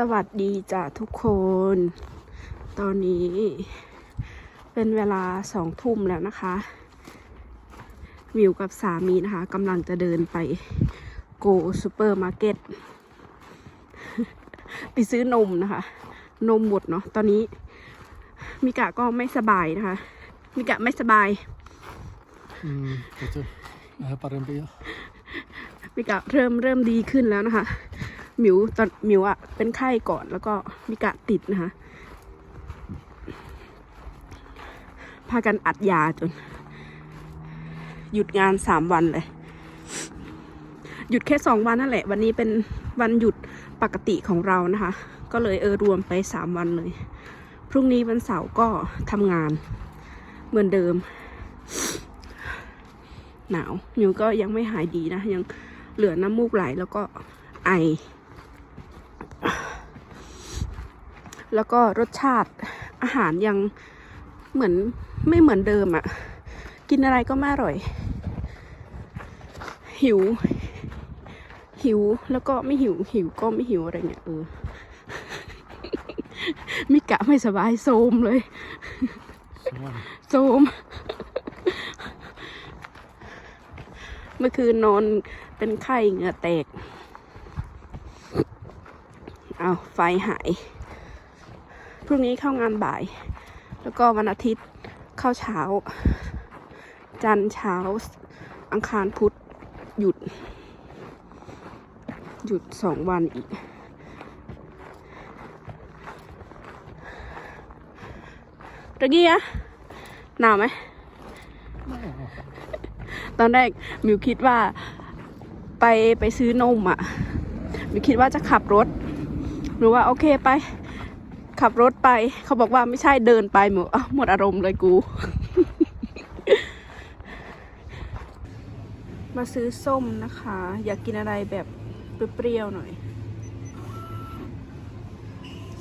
สวัสดีจ้ะทุกคน ตอนนี้เป็นเวลาสองทุ่มแล้วนะคะ วิวกับสามีนะคะกำลังจะเดินไปโกซูเปอร์มาร์เก็ต ไปซื้อนมนะคะ นมหมดเนาะตอนนี้ มิกะก็ไม่สบายนะคะ มิกะไม่สบาย Mm, vet du, vähän parempi jo. มิกะเริ่มเริ่มดีขึ้นแล้วนะคะ หมิวตอนหมิวอะเป็นไข้ก่อนแล้วก็มิกะติดนะคะพากันอัดยาจน หยุดงานสามวันเลย หยุดแค่สองวันนั่นแหละ วันนี้เป็นวันหยุดปกติของเรานะคะ ก็เลยเออรวมไปสามวันเลย พรุ่งนี้วันเสาร์ก็ทำงานเหมือนเดิม หนาวหมิวก็ยังไม่หายดีนะ ยังเหลือน้ำมูกไหลแล้วก็ไอ แล้วก็รสชาติอาหารยังเหมือนไม่เหมือนเดิมอะ่ะ กินอะไรก็ไม่อร่อย หิว หิวแล้วก็ไม่หิว หิวก็ไม่หิวอะไรเนี่ยเออมิกะไม่สบายโซมเลย Så on. โซม เมื่อคืนนอนเป็นไข้เหงื่อแตก เอาไฟหาย พรุ่งนี้เข้างานบ่าย แล้วก็วันอาทิตย์เข้าเช้า จันทร์เช้า อังคารพุธหยุด หยุดสองวันอีก ตะกี้อะหนาวไหม ตอนแรกมิวคิดว่าไปไปซื้อนมอะ่ะมิวคิดว่าจะขับรถ หรือว่าโอเคไป ขับรถไป เขาบอกว่าไม่ใช่เดินไปหมิวอะหมดอารมณ์เลยกู มาซื้อส้มนะคะ อยากกินอะไรแบบเปรี้ยวๆหน่อย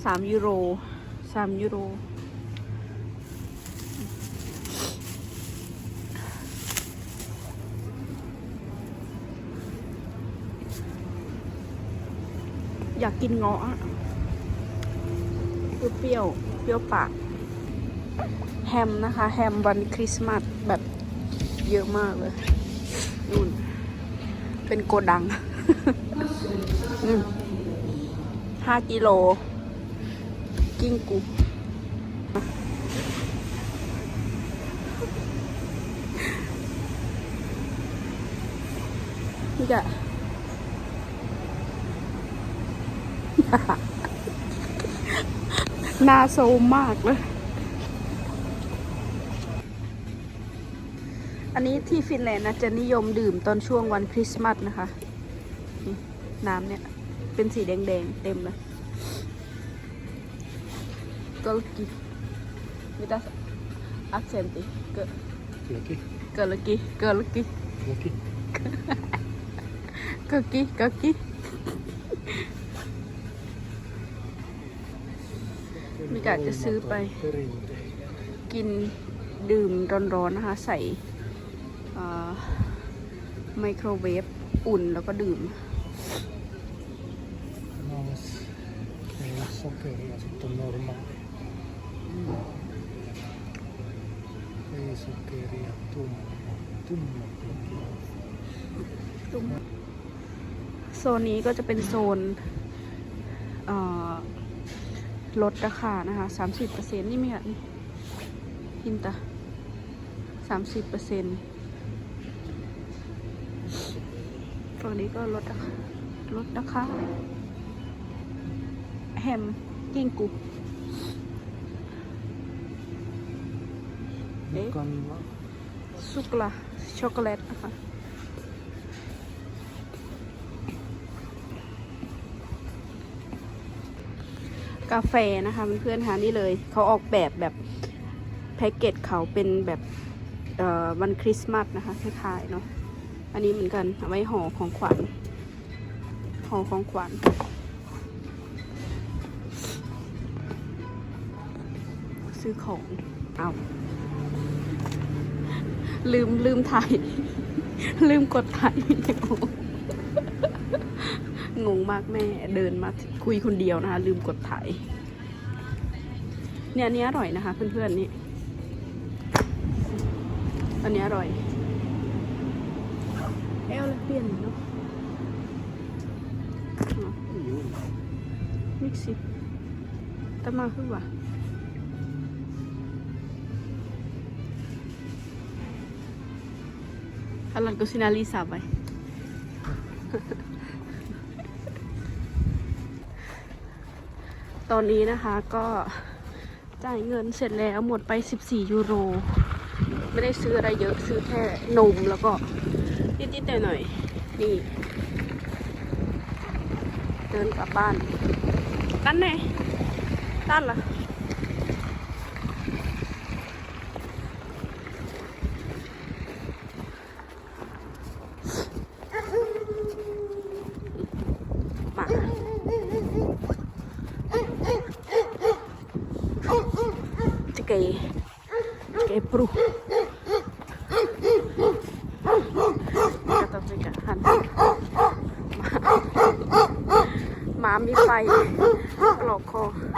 สามยูโรสามยูโร อยากกินเงาะเปรี้ยวเปรี้ยวปาก แฮมนะคะ แฮมวันคริสต์มาสแบบเยอะมากเลยนู่น เป็นโกดังอืมห้ากิโล กิ้งกูนี่กะ หน้าโซมมากเลย อันนี้ที่ฟินแลนด์นะจะนิยมดื่มตอนช่วงวันคริสต์มาสนะคะนี่น้ำเนี่ย เป็นสีแดงๆ เต็มเลยก็กิมิตาอักเซนติเกิด Joki, เกิดลกี้เกิดลกี้ joki. เกิดกี้เกิดกี้ มีกะจะซื้อไป Perinte. กินดื่มร้อนๆนะคะ ใส่อ่าไมโครเวฟอุ่นแล้วก็ดื่ม Naamas ei ole sokeria, sitten on normaali. Ei sokeria, tumma. Tumma. โซนนี้ก็จะเป็นโซนเอ่อ ลดราคานะคะสามสิบเปอร์เซ็นนี่มีอะนี่พินตาสามสิบเปอร์เซ็นฝั่งนี้ก็ลดราคาลดราคาแฮมกิ้งกู Eh? Kanva. ซุกลาช็อกโกแลตนะคะ กาแฟนะคะเพื่อนๆค่ะนี่เลยเขาออกแบบแบบแพ็กเกจเขาเป็นแบบวันคริสต์มาสนะคะคล้ายๆเนาะอันนี้เหมือนกันเอาไว้ห่อของขวัญห่อของขวัญซื้อของเอาลืมลืมถ่าย ลืมกดถ่ายวิดีโอ งงมากแม่เดินมาคุยคนเดียวนะคะ ลืมกดถ่ายเนี่ยอันนี้อร่อยนะคะ เพื่อนๆนี่อันนี้อร่อยเอลเปลี่ยนเนาะมิกซิตมาคือว่า Alam ko sinalisa ba? ตอนนี้นะคะก็จ่ายเงินเสร็จแล้วหมดไป 14 ยูโร ไม่ได้ซื้ออะไรเยอะซื้อแค่นมแล้วก็นิดๆหน่อยๆนี่ เดินกลับบ้านด้านไหนด้านละมาจะเกยเกยปรุ Kata mereka han หมามีไฟกรอกคอเ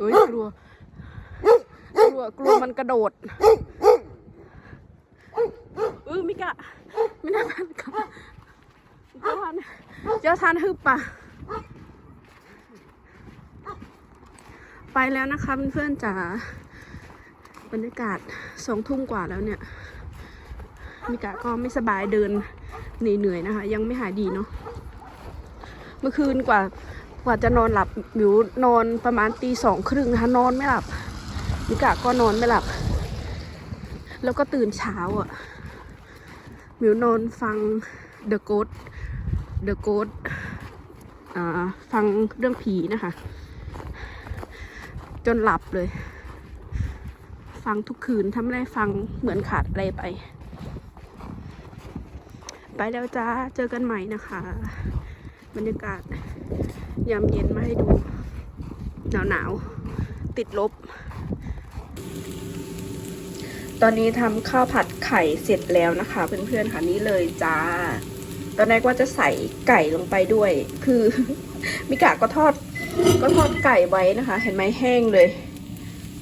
ฮ้ยกลัว กลัว กลัวมันกระโดดเออมิกะไม่น่าทันค่ะเจ้าทานเจ้าทานฮึบปะ ไปแล้วนะคะเพื่อนๆจ๋าบรรยากาศสองทุ่มกว่าแล้วเนี่ย มิกะก็ไม่สบายเดินเหนื่อยๆนะคะ ยังไม่หายดีเนาะเมื่อคืนกว่ากว่าจะนอนหลับมิวนอนประมาณตีสองครึ่งนะคะนอนไม่หลับ มิกะก็นอนไม่หลับ แล้วก็ตื่นเช้าอะ่ะมิวนอนฟัง The Ghost The Ghost อ่าฟังเรื่องผีนะคะ จนหลับเลย ฟังทุกคืนถ้าไม่ได้ฟังเหมือนขาดอะไรไป ไปแล้วจ้า เจอกันใหม่นะคะ บรรยากาศยามเย็นมาให้ดู หนาวหนาวๆติดลบ ตอนนี้ทำข้าวผัดไข่เสร็จแล้วนะคะ เพื่อนๆค่ะนี่เลยจ้า ตอนแรกว่าจะใส่ไก่ลงไปด้วย คือ มิกะก็ทอด ก็ทอดไก่ไว้นะคะ เห็นไหมแห้งเลย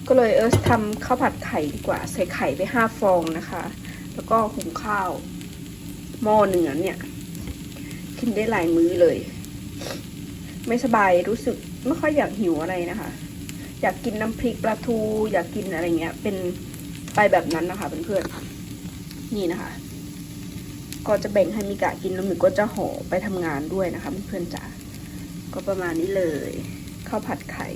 ก็เลยเออทำข้าวผัดไข่ดีกว่า ใส่ไข่ไปห้าฟองนะคะ แล้วก็หุงข้าวหม้อหนึ่งอเนี่ย กินได้หลายมื้อเลย ไม่สบายรู้สึกไม่ค่อยอยากหิวอะไรนะคะ อยากกินน้ำพริกปลาทู อยากกินอะไรเงี้ย เป็นไปแบบนั้นนะคะเพื่อนๆนี่นะคะ ก็จะแบ่งให้มิกะกินแล้วมิก็จะห่อไปทำงานด้วยนะคะเพื่อนๆจ๋า ก็ประมาณนี้เลยข้าวผัดไข่